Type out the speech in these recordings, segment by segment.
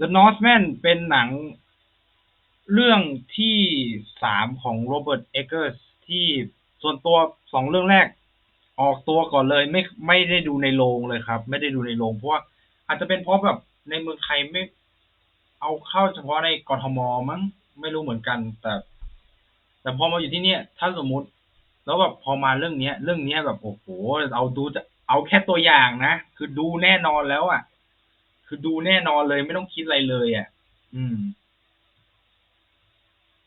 The Northman เป็นหนังเรื่องที่สามของโรเบิร์ตเอเกอร์สที่ส่วนตัวสองเรื่องแรก ออกตัวก่อนเลยไม่ไม่ได้ดูในโรงเลยครับ ไม่ได้ดูในโรงเพราะว่าอาจจะเป็นเพราะแบบในเมืองไทยไม่ เอาเข้าเฉพาะในกรทมมั้งไม่รู้เหมือนกัน แต่ แต่พอมาอยู่ที่เนี่ยถ้าสมมุติ แล้วแบบพอมาเรื่องเนี้ย เรื่องเนี้ยแบบโอ้โหเอาดูจะเอาแค่ตัวอย่างนะ คือดูแน่นอนแล้วอะ คือดูแน่นอนเลยไม่ต้องคิดอะไรเลยอะ อืม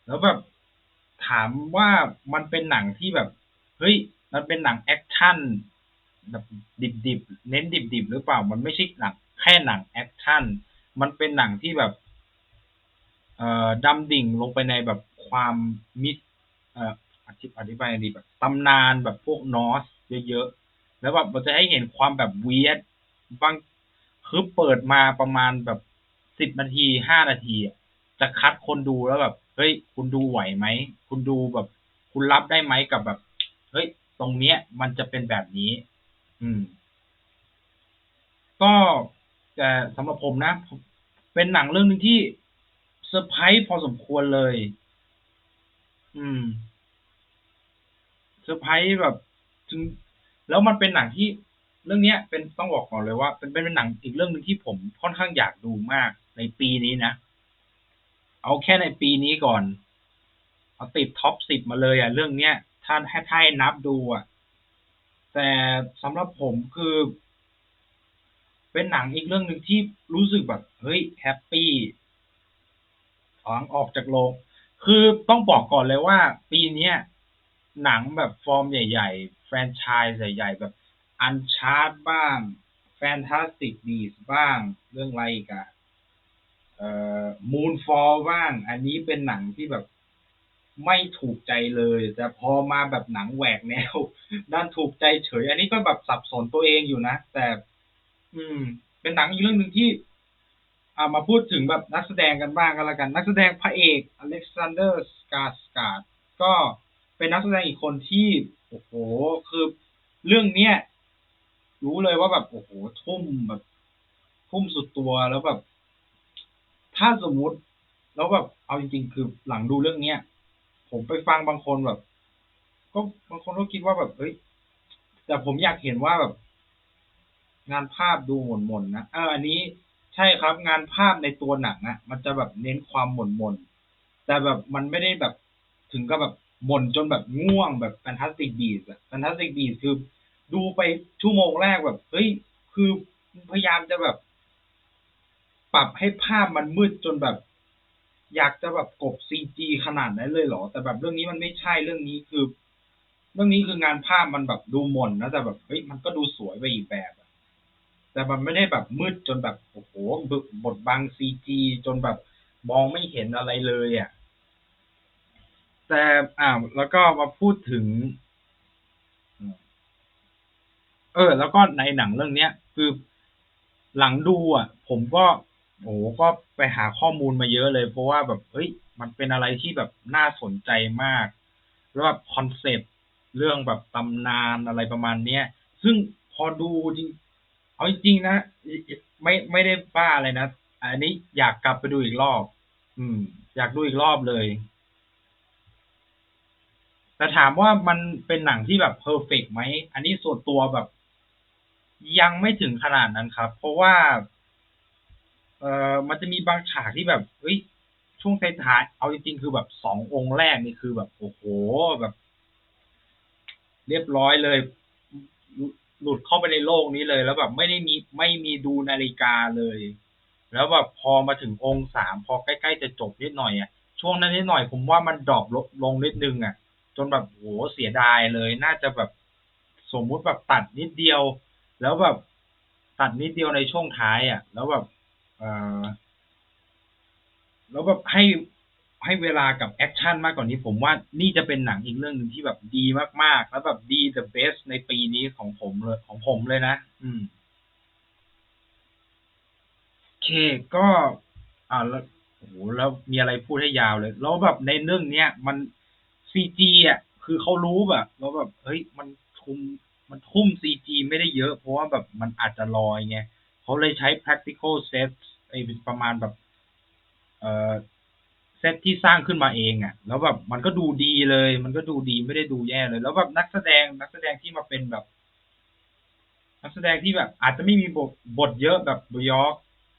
แล้วแบบถามว่ามันเป็นหนังที่แบบ เฮ้ย มันเป็นหนังแอคชั่นแบบดิบๆ เน้นดิบๆ หรือเปล่า มันไม่ใช่หนังแค่หนังแอคชั่น มันเป็นหนังที่แบบ เอ่อดำดิ่งลงไปในแบบความมิสเอ่ออธิอธิบายดีแบบตำนานแบบพวกนอสเยอะๆ แล้วแบบมันจะให้เห็นความแบบเวียดบาง คือเปิดมาประมาณแบบสิบนาทีห้านาที จะคัดคนดูแล้วแบบเฮ้ยคุณดูไหวไหมคุณดูแบบ คุณรับได้ไหมกับแบบ เฮ้ย ตรงเนี้ย มันจะเป็นแบบนี้ อืม ก็แต่สำหรับผมนะ เป็นหนังเรื่องหนึงที่เซอร์ไพรส์พอสมควรเลย อืมเซอร์ไพรส์แบบ ถึง แล้วมันเป็นหนังที่ รื่องเนี้ยเป็นต้องบอกก่อนเลยว่า เป็นเป็นหนังอีกเรื่องหนึ่งที่ผมค่อนข้างอยากดูมากในปีนี้นะ เอาแค่ในปีนี้ก่อน เอาติดท็อปสิบมาเลยอะ เรื่องเนี้ยถ้าให้ถ้าให้นับดูอะ แต่สำหรับผมคือ เป็นหนังอีกเรื่องหนึ่งที่รู้สึกแบบ เฮ้ยแฮปปี้หลังออกจากโรงคือต้องบอกก่อนเลยว่า ปีเนี้ยหนังแบบฟอร์มใหญ่ ๆ แฟรนไชส์ใหญ่ ๆ แบบ อันชาร์ตบ้างแฟนตาสติกบีสบ้าง เรื่องอะไรอีกอะเอ่อมูนฟอลบ้าง อันนี้เป็นหนังที่แบบไม่ถูกใจเลย แต่พอมาแบบหนังแหวกแนวด้านถูกใจเฉย อันนี้ก็แบบสับสนตัวเองอยู่นะ แต่ อืม เป็นหนังอีกเรื่องหนึ่งที่อ่ามาพูดถึงแบบนักแสดงกันบ้างก็แล้วกัน นักแสดงพระเอกอเล็กซานเดอร์สกาสการ์ดก็เป็นนักแสดงอีกคนที่ โอ้โห คือเรื่องเนี้ย รู้เลยว่าแบบโอ้โหทุ่มแบบทุ่มสุดตัวแล้วแบบ ถ้าสมมุติ แล้วแบบเอาจริง ๆ คือหลังดูเรื่องเนี้ยผมไปฟังบางคนแบบ ก็บางคนก็คิดว่าแบบเฮ้ยแต่ผมอยากเห็นว่าแบบ งานภาพดูหม่นๆนนะเอออันนี้ใช่ครับ งานภาพในตัวหนังอะมันจะแบบเน้นความหม่นๆแต่แบบมันไม่ได้แบบถึงกับแบบหม่นจนแบบง่วงแบบแฟนตาสติกบีสอะแฟนตาสติกบีสคือ ดูไปชั่วโมงแรกแบบ เฮ้ย คือพยายามจะแบบ ปรับให้ภาพมันมืดจนแบบ อยากจะแบบกบซีจีขนาดนั้นเลยเหรอ แต่แบบเรื่องนี้มันไม่ใช่เรื่องนี้คือ เรื่องนี้คืองานภาพมันแบบดูหม่นนะแต่แบบเฮ้ยมันก็ดูสวยไปอีกแบบแต่มันไม่ได้แบบมืดจนแบบโอ้โหบทบังซีจีจนแบบมองไม่เห็นอะไรเลยอะแต่อ่าแล้วก็มาพูดถึง เออ แล้วก็ในหนังเรื่องเนี้ย คือหลังดูอะ ผมก็โอ้ก็ไปหาข้อมูลมาเยอะเลย เพราะว่าแบบเฮ้ย มันเป็นอะไรที่แบบน่าสนใจมาก แล้วแบบคอนเซปต์เรื่องแบบตำนานอะไรประมาณเนี้ย ซึ่งพอดูจริง เอาจริงนะไม่ไม่ได้บ้าอะไรนะ อันนี้อยากกลับไปดูอีกรอบ อืม อยากดูอีกรอบเลย แต่ถามว่ามันเป็นหนังที่แบบเพอร์เฟกไหม อันนี้ส่วนตัวแบบ ยังไม่ถึงขนาดนั้นครับ เพราะว่า เอ่อมันจะมีบางฉากที่แบบเฮ้ยช่วงท้ายๆเอาจริงๆคือแบบสององค์แรกนี่คือแบบโอ้โหแบบ เรียบร้อยเลย หลุดเข้าไปในโลกนี้เลย แล้วแบบไม่ได้มีไม่มีดูนาฬิกาเลย แล้วแบบพอมาถึงองค์สามพอใกล้ๆจะจบนิดหน่อยอะช่วงนั้นนิดหน่อยผมว่ามันดรอปลงนิดนึงอะ จนแบบโหเสียดายเลย น่าจะแบบสมมุติแบบตัดนิดเดียว แล้วแบบตัดนิดเดียวในช่วงท้ายอะ แล้วแบบเออแล้วแบบให้ให้เวลากับแอคชั่นมากกว่านี้ ผมว่านี่จะเป็นหนังอีกเรื่องหนึ่งที่แบบดีมากๆ แล้วแบบดี the best ในปีนี้ของผมเลยของผมเลยนะ อืมเคก็ อ่าแล้วโอ้โหแล้วมีอะไรพูดให้ยาวเลย แล้วแบบในเรื่องเนี้ยมันซีจีอะ คือเขารู้แบบแล้วแบบ เฮ้ย มันทุ่ม มันทุ่มซีจีไม่ได้เยอะ เพราะว่าแบบมันอาจจะลอยไงเขาเลยใช้ practical set ไอ้ประมาณแบบ เอ่อเซตที่สร้างขึ้นมาเองอะ่ะ แล้วแบบมันก็ดูดีเลย มันก็ดูดีไม่ได้ดูแย่เลย แล้วแบบนักแสดงนักแสดงที่มาเป็นแบบ นักแสดงที่แบบ อาจจะไม่มีบทบทเยอะแบบบยอร์ก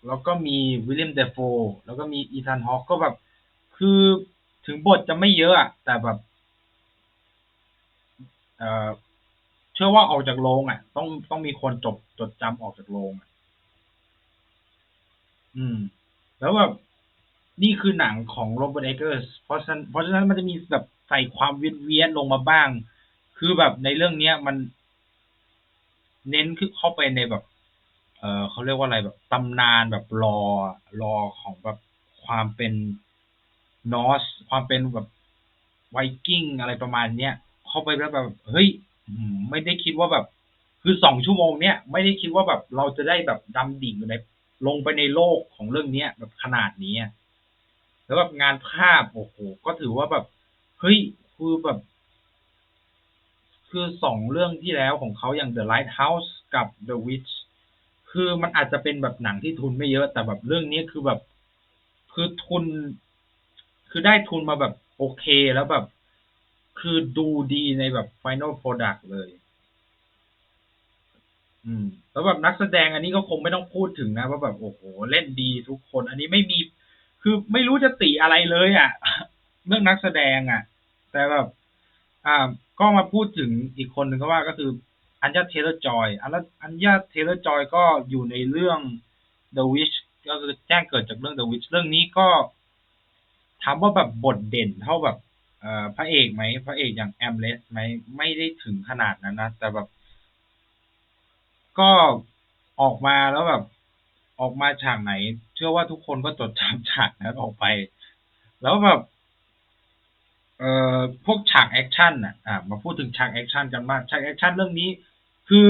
แล้วก็มีวิลเลียมเดฟโฟแล้วก็มีอีธานฮอคก็แบบ คือถึงบทจะไม่เยอะอะแต่แบบ เอ่อ เชื่อว่าออกจากโรงอะ ต้องต้องมีคนจบจดจำออกจากโรงอะ อืม แล้วแบบนี่คือหนังของโรเบิร์ตเอเกอร์สเพราะฉะนั้นเพราะฉะนั้นมันจะมีแบบใส่ความเวียนเวียนลงมาบ้าง คือแบบในเรื่องเนี้ยมันเน้นคือเข้าไปในแบบ เออเขาเรียกว่าอะไรแบบตำนานแบบรอรอของแบบความเป็นนอสความเป็นแบบไวกิ้งอะไรประมาณเนี้ยเข้าไปแล้วแบบ เฮ้ย ไม่ได้คิดว่าแบบ คือสองชั่วโมงเนี้ยไม่ได้คิดว่าแบบเราจะได้แบบดำดิ่งในลงไปในโลกของเรื่องเนี้ยแบบขนาดนี้แล้วแบบงานภาพโอ้โหก็ถือว่าแบบเฮ้ยคือแบบ คือสองเรื่องที่แล้วของเขาอย่าง The Lighthouse กับ The Witch คือมันอาจจะเป็นแบบหนังที่ทุนไม่เยอะ แต่แบบเรื่องนี้คือแบบ คือทุน คือได้ทุนมาแบบโอเคแล้วแบบ คือดูดีในแบบ Final Product เลย อืม แล้วแบบนักแสดงอันนี้ก็คงไม่ต้องพูดถึงนะว่าแบบโอ้โห เล่นดีทุกคน อันนี้ไม่มี คือไม่รู้จะติอะไรเลยอะ่ะ เรื่องนักแสดงอะ่ะ แต่แบบ อ่า ก็มาพูดถึงอีกคนหนึ่งก็ว่าก็คืออัญญาเทเลอร์จอย อัญญาเทเลอร์จอยก็อยู่ในเรื่อง The Witch ก็คือแจ้งเกิดจากเรื่อง The Witch เรื่องนี้ก็ถามว่าแบบบทเด่นเท่าแบบ พระเอกไหมพระเอกอย่างแอมเลสไหมไม่ได้ถึงขนาดนั้นนะ แต่แบบ ก็ออกมาแล้วแบบ ออกมาฉากไหน เชื่อว่าทุกคนก็จดจำฉากนั้นออกไป แล้วแบบเอ่อพวกฉากแอคชั่นอะอ่ามาพูดถึงฉากแอคชั่นกันมากฉากแอคชั่นเรื่องนี้ คือ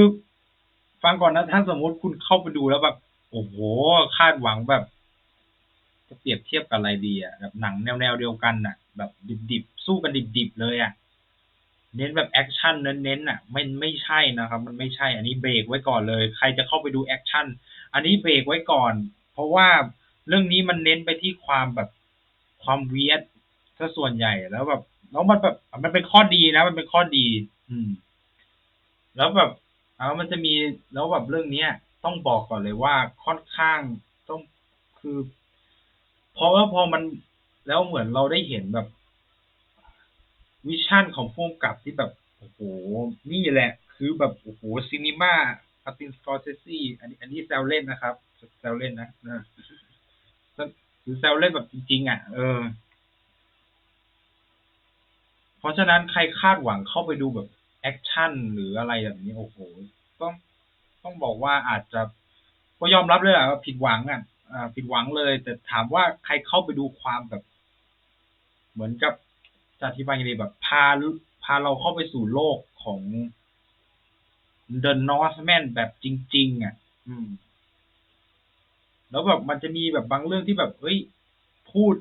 ฟังก่อนนะถ้าสมมติคุณเข้าไปดูแล้วแบบ โอ้โหคาดหวังแบบ จะเปรียบเทียบกับอะไรดีอะแบบหนังแนวแนวเดียวกันอะ แบบดิบๆสู้กันดิบๆเลยอะเน้นแบบแอคชั่นเน้นๆอะไม่ไม่ใช่นะครับ มันไม่ใช่ อันนี้เบรกไว้ก่อนเลย ใครจะเข้าไปดูแอคชั่นอันนี้เบรกไว้ก่อน เพราะว่าเรื่องนี้มันเน้นไปที่ความแบบความเวียดซะส่วนใหญ่แล้วแบบแล้วมันแบบมันเป็นข้อดีนะมันเป็นข้อดี อืม แล้วแบบแล้วมันจะมีแล้วแบบเรื่องเนี้ย ต้องบอกก่อนเลยว่าค่อนข้างต้องคือ เพราะว่าพอมันแล้วเหมือนเราได้เห็นแบบ วิชั่นของฟูมกับที่แบบโอ้โหนี่แหละ คือแบบโอ้โหซีนีมาอาร์ตินสกอร์เซซี่อันนี้ อันนี้แซวเล่นนะครับแซวเล่นนะนะหรือแซวเล่นแบบจริงๆอะ เออ เพราะฉะนั้นใครคาดหวังเข้าไปดูแบบแอคชั่นหรืออะไรแบบนี้โอ้โหต้องต้องบอกว่าอาจจะก็ยอมรับเลยอะว่าผิดหวังอะ ผิดหวังเลย แต่ถามว่าใครเข้าไปดูความแบบ เหมือนกับจะอธิบายยังไงแบบพาพาเราเข้าไปสู่โลกของ The Northman แบบจริง ๆ อะ อืม แล้วแบบมันจะมีแบบบางเรื่องที่แบบเฮ้ยพูด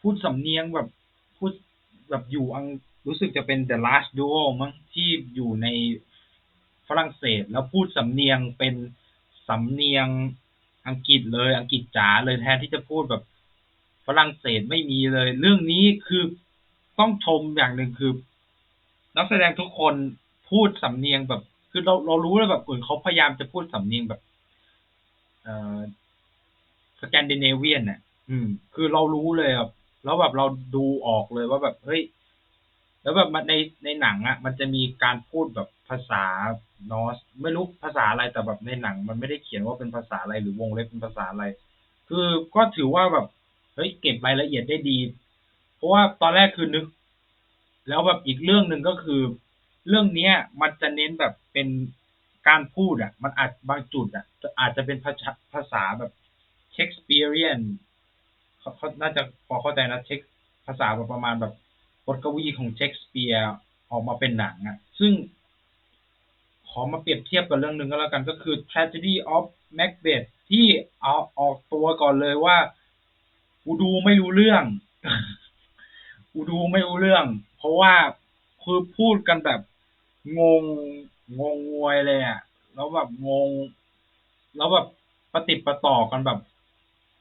พูดสำเนียงแบบพูดแบบอยู่อังรู้สึกจะเป็น The Last Duo มั้งที่อยู่ในฝรั่งเศสแล้วพูดสำเนียงเป็นสำเนียง อังกฤษเลยอังกฤษจ๋าเลยแทนที่จะพูดแบบฝรั่งเศสไม่มีเลย เรื่องนี้คือต้องชมอย่างหนึ่งคือ นักแสดงทุกคนพูดสำเนียงแบบ คือเราเรารู้เลยแบบอื่นเขาพยายามจะพูดสำเนียงแบบ เออสแกนดิเนเวียนเนี่ยอืม คือเรารู้เลยแบบแล้วแบบเราดูออกเลยว่าแบบเฮ้ย แล้วแบบในในหนังอะ มันจะมีการพูดแบบภาษานอสไม่รู้ภาษาอะไรแต่แบบในหนัง มันไม่ได้เขียนว่าเป็นภาษาอะไรหรือวงเล็บเป็นภาษาอะไร คือก็ถือว่าแบบเฮ้ยเก็บรายละเอียดได้ดี เพราะว่าตอนแรกคือนึก แล้วแบบอีกเรื่องหนึ่งก็คือ เรื่องเนี้ย มันจะเน้นแบบเป็นการพูดอะ มันอาจบางจุดอะอาจจะเป็นภาษาภาษาแบบเชคสเปียรียนเขาเขาน่าจะพอเข้าใจนะเช็คภาษาประมาณแบบ บทกวีของเชคสเปียร์ออกมาเป็นหนังอะซึ่งขอมาเปรียบเทียบกับเรื่องหนึ่งก็แล้วกันก็คือ tragedy of Macbeth ที่เอาออกตัวก่อนเลยว่ากูดูไม่รู้เรื่องกูดูไม่รู้เรื่อง เพราะว่าคือพูดกันแบบงงงงงวยเลยอะแล้วแบบงง แล้วแบบปฏิปต่อกันแบบ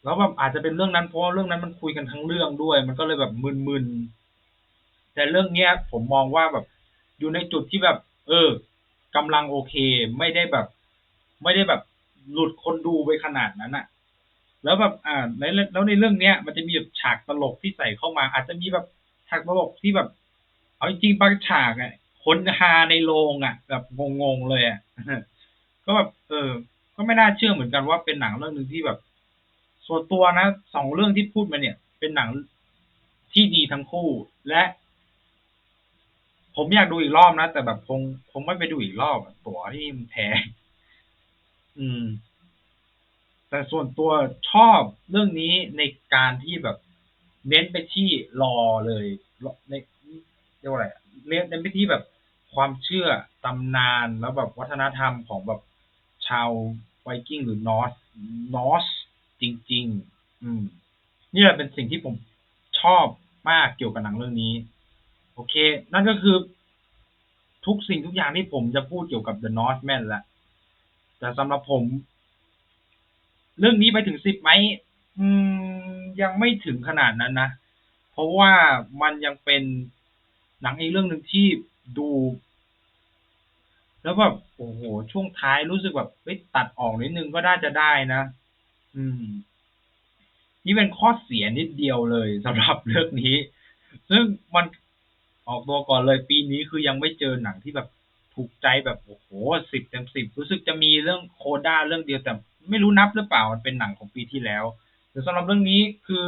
แล้วแบบอาจจะเป็นเรื่องนั้นเพราะเรื่องนั้นมันคุยกันทั้งเรื่องด้วย มันก็เลยแบบมึนๆ แต่เรื่องเนี้ย ผมมองว่าแบบอยู่ในจุดที่แบบ เออกำลังโอเค ไม่ได้แบบ ไม่ได้แบบหลุดคนดูไปขนาดนั้นอะแล้วแบบอ่าในแล้วในเรื่องเนี้ย มันจะมีแบบฉากตลกที่ใส่เข้ามา อาจจะมีแบบฉากตลกที่แบบ เอาจริงๆบางฉากอะคนฮาในโรงอะ แบบงงๆเลยอะก็แบบ เออ ก็ไม่น่าเชื่อเหมือนกันว่าเป็นหนังเรื่องหนึ่งที่แบบ ส่วนตัวนะสองเรื่องที่พูดมาเนี่ย เป็นหนังที่ดีทั้งคู่ และ ผมอยากดูอีกรอบนะ แต่แบบคงคงไม่ไปดูอีกรอบตั๋วที่มันแพงอืม แต่ส่วนตัวชอบเรื่องนี้ในการที่แบบ เน้นไปที่รอเลยในเรียกว่าอะไรเน้นเน้นไปที่แบบความเชื่อตำนานแล้วแบบวัฒนธรรมของแบบชาวไวกิ้งหรือนอร์สนอร์สจริง ๆ อืม นี่แหละเป็นสิ่งที่ผมชอบมากเกี่ยวกับหนังเรื่องนี้ โอเค นั่นก็คือ ทุกสิ่งทุกอย่างที่ผมจะพูดเกี่ยวกับ The Northman ละแต่สำหรับผม เรื่องนี้ไปถึงสิบไหมอืมยังไม่ถึงขนาดนั้นนะ เพราะว่ามันยังเป็นหนังอีกเรื่องหนึ่งที่ดู แล้วแบบโอ้โห ช่วงท้ายรู้สึกแบบเฮ้ยตัดออกนิดนึงก็น่าจะได้นะ อืม นี่เป็นข้อเสียนิดเดียวเลยสำหรับเรื่องนี้ ซึ่งมัน ออกตัวก่อนเลยปีนี้คือยังไม่เจอหนังที่แบบถูกใจแบบโอ้โหสิบเต็มสิบรู้สึกจะมีเรื่องโคด้าเรื่องเดียวแต่ไม่รู้นับหรือเปล่ามันเป็นหนังของปีที่แล้วแต่สำหรับเรื่องนี้คือ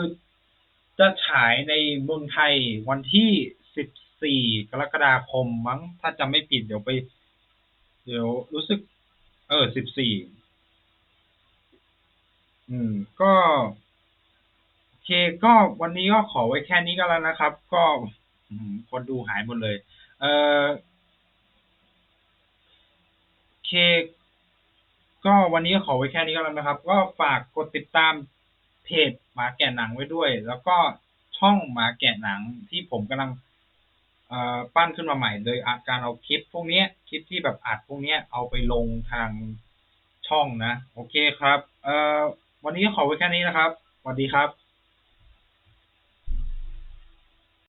จะฉายในเมืองไทยวันที่สิบสี่กรกฎาคมมั้ง ถ้าจำไม่ผิดเดี๋ยวไป เดี๋ยวรู้สึก เออสิบสี่อืม ก็ โอเคก็วันนี้ก็ขอไว้แค่นี้ก็แล้วนะครับ ก็ คนดูหายหมดเลย เออโอเค ก็วันนี้ขอไว้แค่นี้ก็แล้วนะครับ ก็ฝากกดติดตามเพจหมาแก่หนังไว้ด้วย แล้วก็ช่องหมาแก่หนังที่ผมกำลังปั้นขึ้นมาใหม่โดยการเอาคลิปพวกนี้คลิปที่แบบอัดพวกนี้เอาไปลงทางช่องนะ โอเคครับ เอ่อวันนี้ขอไว้แค่นี้นะครับสวัสดีครับ